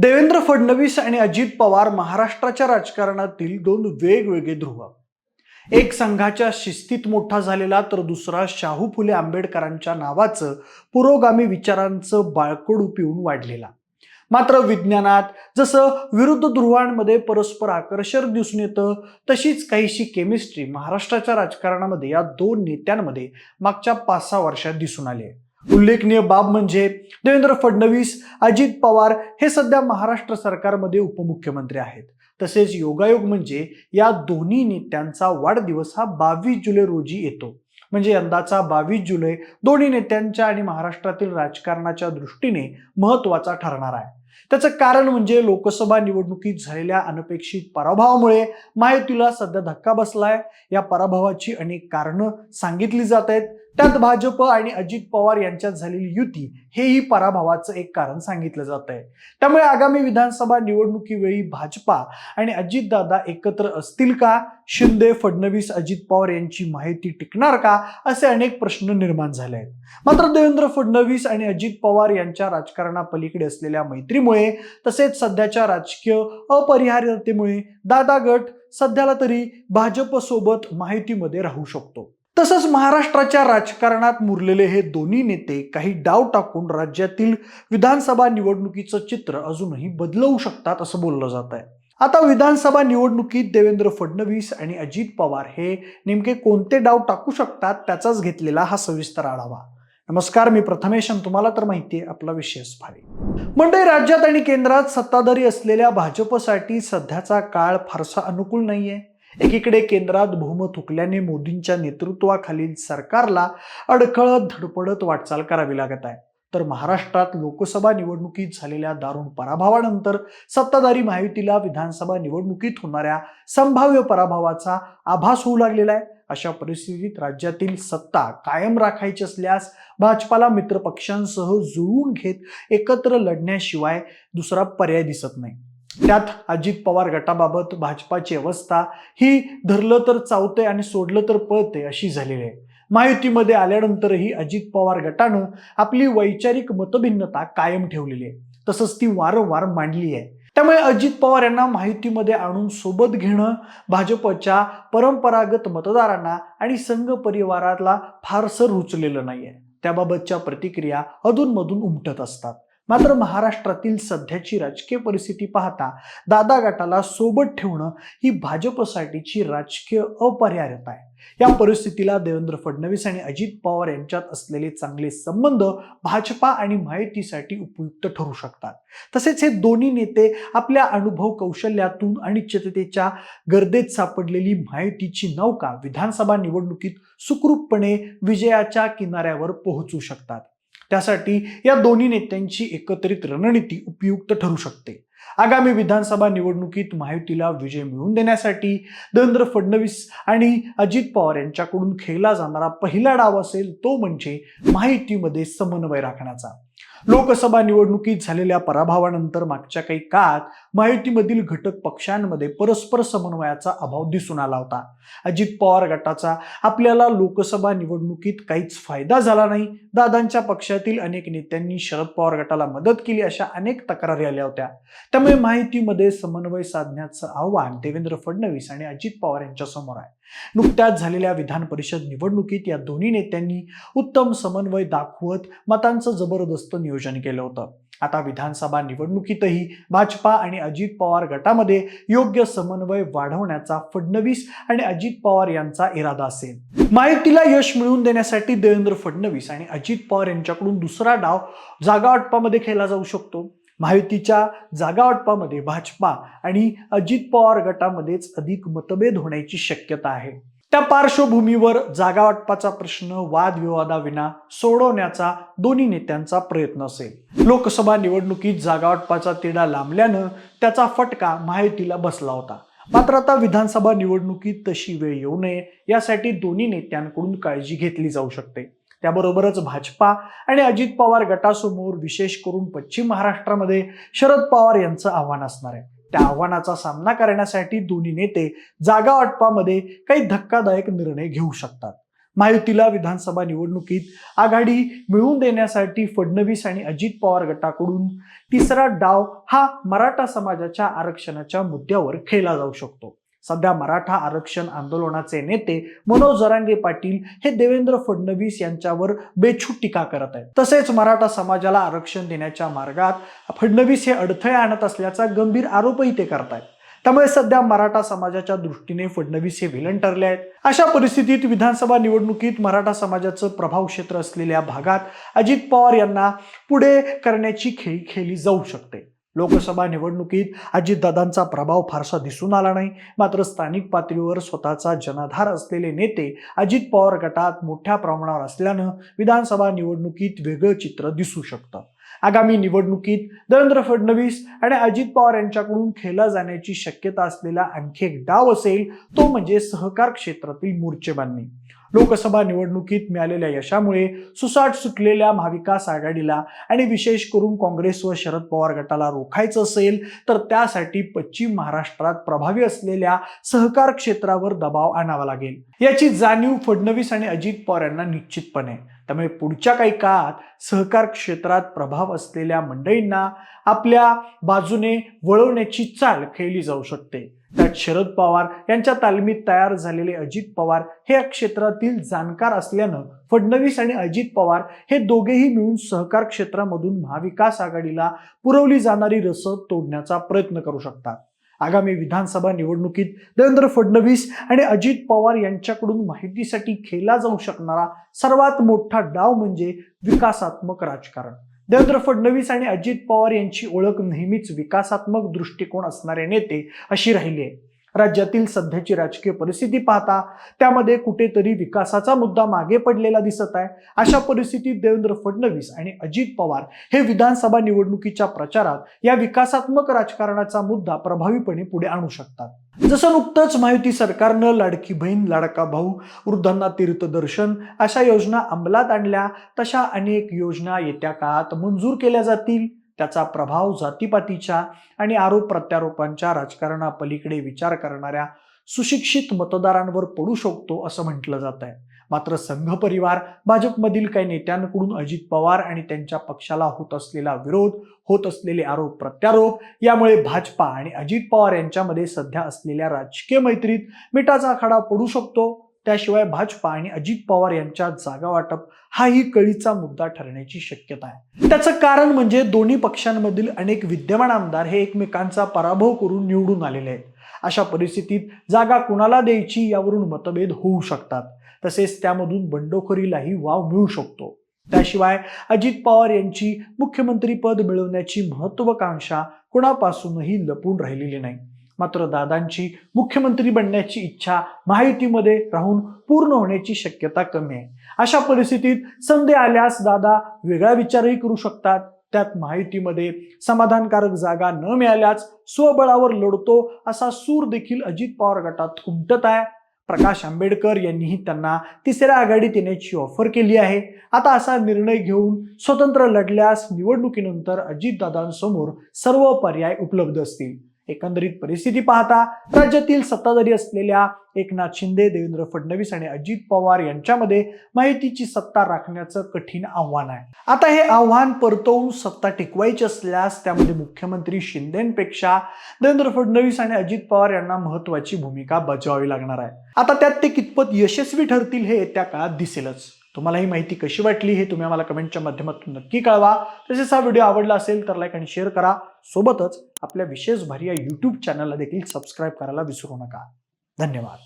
देवेंद्र फडणवीस आणि अजित पवार महाराष्ट्राच्या राजकारणातील दोन वेगवेगळे ध्रुव. एक संघाच्या शिस्तीत मोठा झालेला तर दुसरा शाहू फुले आंबेडकरांच्या नावाचं पुरोगामी विचारांचं बाळकडू पिऊन वाढलेला. मात्र विज्ञानात जसं विरुद्ध ध्रुवांमध्ये परस्पर आकर्षण दिसून येतं तशीच काहीशी केमिस्ट्री महाराष्ट्राच्या राजकारणामध्ये या दोन नेत्यांमध्ये मागच्या पाच सहा वर्षात दिसून आली आहे. उल्लेखनीय बाब म्हणजे देवेंद्र फडणवीस अजित पवार हे सध्या महाराष्ट्र सरकारमध्ये उपमुख्यमंत्री आहेत. तसेच योगायोग म्हणजे या दोन्ही नेत्यांचा वाढदिवस हा बावीस जुलै रोजी येतो. म्हणजे यंदाचा बावीस जुलै दोन्ही नेत्यांच्या आणि महाराष्ट्रातील राजकारणाच्या दृष्टीने महत्त्वाचा ठरणार आहे. त्याचं कारण म्हणजे लोकसभा निवडणुकीत झालेल्या अनपेक्षित पराभवामुळे महायुतीला सध्या धक्का बसलाय. या पराभवाची अनेक कारणं सांगितली जात आहेत. त्यात भाजप आणि अजित पवार यांच्यात झालेली युती हेही पराभवाचं एक कारण सांगितलं जात आहे त्यामुळे आगामी विधानसभा निवडणुकीवेळी भाजपा आणि अजितदादा एकत्र असतील का? शिंदे फडणवीस अजित पवार यांची माहिती टिकणार का? असे अनेक प्रश्न निर्माण झाले आहेत. मात्र देवेंद्र फडणवीस आणि अजित पवार यांच्या राजकारणापलीकडे असलेल्या मैत्रीमुळे तसेच सध्याच्या राजकीय अपरिहार्यतेमुळे दादा गट सध्याला तरी भाजप सोबत माहितीमध्ये राहू शकतो. तसंच महाराष्ट्राच्या राजकारणात मुरलेले हे दोन्ही नेते काही डाव टाकून राज्यातील विधानसभा निवडणुकीचं चित्र अजूनही बदलवू शकतात असं बोललं जात आहे. आता विधानसभा निवडणुकीत देवेंद्र फडणवीस आणि अजित पवार हे नेमके कोणते डाव टाकू शकतात त्याचाच घेतलेला हा सविस्तर आढावा. नमस्कार मी प्रथमेश तुम्हाला तर माहिती आहे आपला विशेष भावी म्हणजे राज्यात आणि केंद्रात सत्ताधारी असलेल्या भाजपसाठी सध्याचा काळ फारसा अनुकूल नाहीये. एकीकडे केंद्रात बहुमत हुकल्याने मोदींच्या नेतृत्वाखालील सरकारला अडखळत धडपडत वाटचाल करावी लागत आहे. तर महाराष्ट्रात लोकसभा निवडणुकीत झालेल्या दारुण पराभवानंतर सत्ताधारी महायुतीला विधानसभा निवडणुकीत होणाऱ्या संभाव्य पराभवाचा आभास होऊ लागलेला आहे. अशा परिस्थितीत राज्यातील सत्ता कायम राखायची असल्यास भाजपाला मित्रपक्षांसह जुळवून घेत एकत्र लढण्याशिवाय दुसरा पर्याय दिसत नाही. त्यात अजित पवार गटाबाबत भाजपाची अवस्था ही धरलं तर चावते आणि सोडलं तर पळते अशी झालेली आहे. महायुतीमध्ये आल्यानंतरही अजित पवार गटानं आपली वैचारिक मतभिन्नता कायम ठेवलेली आहे. तसंच ती वारंवार मांडली आहे. त्यामुळे अजित पवार यांना माहितीमध्ये आणून सोबत घेणं भाजपच्या परंपरागत मतदारांना आणि संघ परिवाराला फारसं रुचलेलं नाहीये. त्याबाबतच्या प्रतिक्रिया अधूनमधून उमटत असतात. मात्र महाराष्ट्रातील सध्याची राजकीय परिस्थिती पाहता दादा गटाला सोबत ठेवणं ही भाजपसाठीची राजकीय अपरिहार्यता आहे. या परिस्थितीला देवेंद्र फडणवीस आणि अजित पवार यांच्यात असलेले चांगले संबंध भाजपा आणि माहितीसाठी उपयुक्त ठरू शकतात. तसेच हे दोन्ही नेते आपल्या अनुभव कौशल्यातून अनिश्चिततेच्या गर्देत सापडलेली माहितीची नौका विधानसभा निवडणुकीत सुखरूपपणे विजयाच्या किनाऱ्यावर पोहोचू शकतात. त्यासाठी या दोन्ही नेत्यांची एकत्रित रणनीती उपयुक्त ठरू शकते. आगामी विधानसभा निवडणुकीत महायुतीला विजय मिळवून देण्यासाठी देवेंद्र फडणवीस आणि अजित पवार यांच्याकडून खेळला जाणारा पहिला डाव असेल तो म्हणजे माहितीमध्ये समन्वय राखण्याचा. लोकसभा निवडणुकीत झालेल्या पराभवानंतर मागच्या काही काळात माहितीमधील घटक पक्षांमध्ये परस्पर समन्वयाचा अभाव दिसून आला होता. अजित पवार गटाचा आपल्याला लोकसभा निवडणुकीत काहीच फायदा झाला नाही. दादांच्या पक्षातील अनेक नेत्यांनी शरद पवार गटाला मदत केली अशा अनेक तक्रारी आल्या होत्या. त्यामुळे माहितीमध्ये समन्वय साधण्याचं आव्हान देवेंद्र फडणवीस आणि अजित पवार यांच्यासमोर आहे. नुकत्याच झालेल्या विधान परिषद निवडणुकीत या दोन्ही नेत्यांनी उत्तम समन्वय दाखवत मतांचं जबरदस्त नियोजन केलं होतं. आता विधानसभा निवडणुकीतही भाजपा आणि अजित पवार गटामध्ये योग्य समन्वय वाढवण्याचा फडणवीस आणि अजित पवार यांचा इरादा असेल. माहितीला यश मिळवून देण्यासाठी देवेंद्र फडणवीस आणि अजित पवार यांच्याकडून दुसरा डाव जागा वाटपामध्ये खेळला जाऊ शकतो. महायुतीच्या जागावाटपामध्ये भाजपा आणि अजित पवार गटामध्येच अधिक मतभेद होण्याची शक्यता आहे. त्या पार्श्वभूमीवर जागावाटपाचा प्रश्न वादविवादाविना सोडवण्याचा दोन्ही नेत्यांचा प्रयत्न असेल. लोकसभा निवडणुकीत जागावाटपाचा तिढा लांबल्यानं त्याचा फटका महायुतीला बसला होता. मात्र आता विधानसभा निवडणुकीत तशी वेळ येऊ नये यासाठी दोन्ही नेत्यांकडून काळजी घेतली जाऊ शकते. त्याबरोबरच भाजपा आणि अजित पवार गटासमोर विशेष करून पश्चिम महाराष्ट्रामध्ये शरद पवार यांचं आव्हान असणार आहे. त्या आव्हानाचा सामना करण्यासाठी दोन्ही नेते जागा वाटपामध्ये काही धक्कादायक निर्णय घेऊ शकतात. महायुतीला विधानसभा निवडणुकीत आघाडी मिळवून देण्यासाठी फडणवीस आणि अजित पवार गटाकडून तिसरा डाव हा मराठा समाजाच्या आरक्षणाच्या मुद्द्यावर खेळला जाऊ शकतो. सध्या मराठा आरक्षण आंदोलनाचे नेते मनोज जरांगे पाटील हे देवेंद्र फडणवीस यांच्यावर बेछूट टीका करत आहेत. तसेच मराठा समाजाला आरक्षण देण्याच्या मार्गात फडणवीस हे अडथळे आणत असल्याचा गंभीर आरोपही ते करतायत त्यामुळे सध्या मराठा समाजाच्या दृष्टीने फडणवीस हे विलन ठरले आहेत. अशा परिस्थितीत विधानसभा निवडणुकीत मराठा समाजाचं प्रभाव क्षेत्र असलेल्या भागात अजित पवार यांना पुढे करण्याची खेळी खेळली जाऊ शकते. लोकसभा निवडणुकीत अजितदादांचा प्रभाव फारसा दिसून आला नाही. मात्र स्थानिक पातळीवर स्वतःचा जनाधार असलेले नेते अजित पवार गटात मोठ्या प्रमाणावर असल्यानं विधानसभा निवडणुकीत वेगळं चित्र दिसू शकतं. आगामी निवडणुकीत देवेंद्र फडणवीस आणि अजित पवार यांच्याकडून खेळला जाण्याची शक्यता असलेला आणखी एक डाव असेल तो म्हणजे सहकार क्षेत्रातील मोर्चेबांनी. लोकसभा निवडणुकीत मिळालेल्या यशामुळे सुसाट सुटलेल्या महाविकास आघाडीला आणि विशेष करून काँग्रेस व शरद पवार गटाला रोखायचं असेल तर त्यासाठी पश्चिम महाराष्ट्रात प्रभावी असलेल्या सहकार क्षेत्रावर दबाव आणावा लागेल याची जाणीव फडणवीस आणि अजित पवार यांना निश्चितपणे आहे. त्यामुळे पुढच्या काही काळात सहकार क्षेत्रात प्रभाव असलेल्या मंडळींना आपल्या बाजूने वळवण्याची चाल खेळली जाऊ शकते त्यात शरद पवार यांच्या तालमीत तयार झालेले अजित पवार हे या क्षेत्रातील जाणकार असल्यानं फडणवीस आणि अजित पवार हे दोघेही मिळून सहकार क्षेत्रामधून महाविकास आघाडीला पुरवली जाणारी रसद तोडण्याचा प्रयत्न करू शकतात. आगामी विधानसभा निवडणुकीत देवेंद्र फडणवीस आणि अजित पवार यांच्याकडून माहितीसाठी खेळला जाऊ शकणारा सर्वात मोठा डाव म्हणजे विकासात्मक राजकारण. देवेंद्र फडणवीस आणि अजित पवार यांची ओळख नेहमीच विकासात्मक दृष्टिकोन असणारे नेते अशी राहिली आहे. राज्यातील सध्याची राजकीय परिस्थिती पाहता त्यामध्ये कुठेतरी विकासाचा मुद्दा मागे पडलेला दिसत आहे. अशा परिस्थितीत देवेंद्र फडणवीस आणि अजित पवार हे विधानसभा निवडणुकीच्या प्रचारात या विकासात्मक राजकारणाचा मुद्दा प्रभावीपणे पुढे आणू शकतात. जसं नुकतंच माहिती सरकारनं लाडकी बहीण लाडका भाऊ वृद्धांना तीर्थदर्शन अशा योजना अंमलात आणल्या तशा अनेक योजना येत्या काळात मंजूर केल्या जातील. त्याचा प्रभाव जातीपातीच्या आणि आरोप प्रत्यारोपांच्या राजकारणापलीकडे विचार करणाऱ्या सुशिक्षित मतदारांवर पडू शकतो असं म्हटलं जात आहे. मात्र संघ परिवार भाजपमधील काही नेत्यांकडून अजित पवार आणि त्यांच्या पक्षाला होत असलेला विरोध होत असलेले आरोप प्रत्यारोप यामुळे भाजपा आणि अजित पवार यांच्यामध्ये सध्या असलेल्या राजकीय मैत्रीत मिठाचा आखाडा पडू शकतो. त्याशिवाय भाजपा आणि अजित पवार यांच्या जागा वाटप हाही कळीचा मुद्दा ठरण्याची शक्यता आहे. त्याचं कारण म्हणजे दोन्ही पक्षांमधील अनेक विद्यमान आमदार हे एकमेकांचा पराभव करून निवडून आलेले आहेत. अशा परिस्थितीत जागा कुणाला द्यायची यावरून मतभेद होऊ शकतात. तसेच त्यामधून बंडखोरीलाही वाव मिळू शकतो. त्याशिवाय अजित पवार यांची मुख्यमंत्रीपद मिळवण्याची महत्वाकांक्षा कुणापासूनही लपून राहिलेली नाही. मात्र दादांची मुख्यमंत्री बनण्याची इच्छा महायुतीमध्ये राहून पूर्ण होण्याची शक्यता कमी आहे. अशा परिस्थितीत संधी आल्यास दादा वेगळा विचारही करू शकतात. त्यात महायुतीमध्ये समाधानकारक जागा न मिळाल्यास स्वबळावर लढतो असा सूर देखील अजित पवार गटात उमटत आहे. प्रकाश आंबेडकर यांनीही त्यांना तिसऱ्या आघाडीत येण्याची ऑफर केली आहे. आता असा निर्णय घेऊन स्वतंत्र लढल्यास निवडणुकीनंतर अजितदादांसमोर सर्व पर्याय उपलब्ध असतील. एकंदरीत परिस्थिती पाहता राज्यातील सत्ताधारी असलेल्या एकनाथ शिंदे देवेंद्र फडणवीस आणि अजित पवार यांच्यामध्ये माहितीची सत्ता राखण्याचं कठीण आव्हान आहे. आता हे आव्हान परतवून सत्ता टिकवायची असल्यास त्यामध्ये मुख्यमंत्री शिंदेपेक्षा देवेंद्र फडणवीस आणि अजित पवार यांना महत्वाची भूमिका बजावावी लागणार आहे. आता त्यात ते कितपत यशस्वी ठरतील हे येत्या काळात दिसेलच. तुम्हाला ही माहिती कशी वाटली हे तुम्ही आम्हाला कमेंटच्या माध्यमातून नक्की कळवा. तसेच हा व्हिडिओ आवडला असेल तर लाईक आणि शेअर करा. सोबतच आपल्या विशेष भारी या यूट्यूब चॅनलला देखील सबस्क्राईब करायला विसरू नका. धन्यवाद.